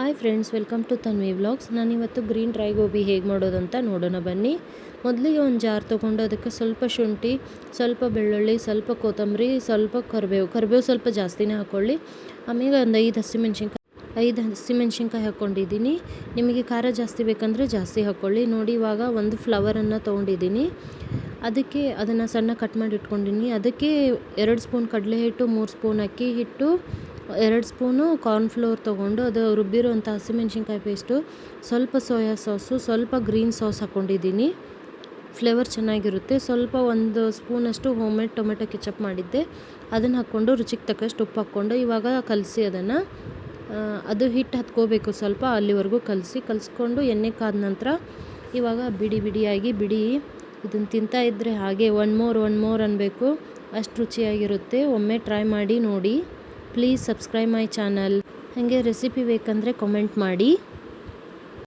Hi friends welcome to Tanvi vlogs ನಾನಿವತ್ತು green dry gobi ಹೇಗೆ ಮಾಡೋದು ಅಂತ ನೋಡೋಣ ಬನ್ನಿ. ಮೊದಲಿಗೆ ಒಂದು ಜಾರ್ ತೊಗೊಂಡು ಅದಕ್ಕೆ ಸ್ವಲ್ಪ ಶುಂಠಿ, ಸ್ವಲ್ಪ ಬೆಳ್ಳುಳ್ಳಿ, ಸ್ವಲ್ಪ ಕೊತ್ತಂಬರಿ, ಸ್ವಲ್ಪ ಕರಿಬೇವು ಕರಿಬೇವು ಸ್ವಲ್ಪ ಜಾಸ್ತಿನೇ ಹಾಕ್ಕೊಳ್ಳಿ ಆಮೇಲೆ ಒಂದು ಐದು ಹಸಿಮೆಣ್ಸಿನ್ಕಾಯಿ ಐದು ಹಸಿಮೆಣ್ಸಿನ್ಕಾಯಿ ಹಾಕ್ಕೊಂಡಿದ್ದೀನಿ ನಿಮಗೆ ಖಾರ ಜಾಸ್ತಿ ಬೇಕಂದರೆ ಜಾಸ್ತಿ ಹಾಕ್ಕೊಳ್ಳಿ ನೋಡಿ, ಇವಾಗ ಒಂದು ಫ್ಲವರನ್ನು ತೊಗೊಂಡಿದ್ದೀನಿ. ಅದಕ್ಕೆ ಅದನ್ನು ಸಣ್ಣ ಕಟ್ ಮಾಡಿ ಇಟ್ಕೊಂಡಿದ್ದೀನಿ ಅದಕ್ಕೆ ಎರಡು ಸ್ಪೂನ್ ಕಡಲೆ ಹಿಟ್ಟು ಮೂರು ಸ್ಪೂನ್ ಅಕ್ಕಿ ಹಿಟ್ಟು ಎರಡು ಸ್ಪೂನು ಕಾರ್ನ್ಫ್ಲೋರ್ ತೊಗೊಂಡು ಅದು ರುಬ್ಬಿರುವಂಥ ಹಸಿಮೆಣ್ಸಿನ್ಕಾಯಿ ಪೇಸ್ಟು ಸ್ವಲ್ಪ ಸೋಯಾ ಸಾಸು ಸ್ವಲ್ಪ ಗ್ರೀನ್ ಸಾಸ್ ಹಾಕ್ಕೊಂಡಿದ್ದೀನಿ ಫ್ಲೇವರ್ ಚೆನ್ನಾಗಿರುತ್ತೆ. ಸ್ವಲ್ಪ ಒಂದು ಸ್ಪೂನಷ್ಟು ಹೋಮ್ ಮೇಡ್ ಟೊಮೆಟೊ ಕೆಚಪ್ ಮಾಡಿದ್ದೆ. ಅದನ್ನು ಹಾಕ್ಕೊಂಡು ರುಚಿಗೆ ತಕ್ಕಷ್ಟು ಉಪ್ಪು ಹಾಕ್ಕೊಂಡು ಇವಾಗ ಕಲಸಿ ಅದನ್ನು. ಅದು ಹಿಟ್ಟು ಹತ್ಕೋಬೇಕು ಸ್ವಲ್ಪ ಅಲ್ಲಿವರೆಗೂ ಕಲಸಿ. ಕಲಿಸ್ಕೊಂಡು ಎಣ್ಣೆ ಕಾದ ನಂತರ ಇವಾಗ ಬಿಡಿ ಬಿಡಿಯಾಗಿ ಬಿಡಿ ಇದನ್ನು ತಿಂತಾ ಇದ್ದರೆ ಹಾಗೆ ಒನ್ ಮೋರ್ ಒನ್ ಮೋರ್ ಅನ್ನಬೇಕು ಅಷ್ಟು ರುಚಿಯಾಗಿರುತ್ತೆ. ಒಮ್ಮೆ ಟ್ರೈ ಮಾಡಿ ನೋಡಿ. ಪ್ಲೀಸ್ ಸಬ್ಸ್ಕ್ರೈಬ್ ಮೈ ಚಾನಲ್ ಹಾಗೆ ರೆಸಿಪಿ ಬೇಕಂದರೆ ಕಾಮೆಂಟ್ ಮಾಡಿ.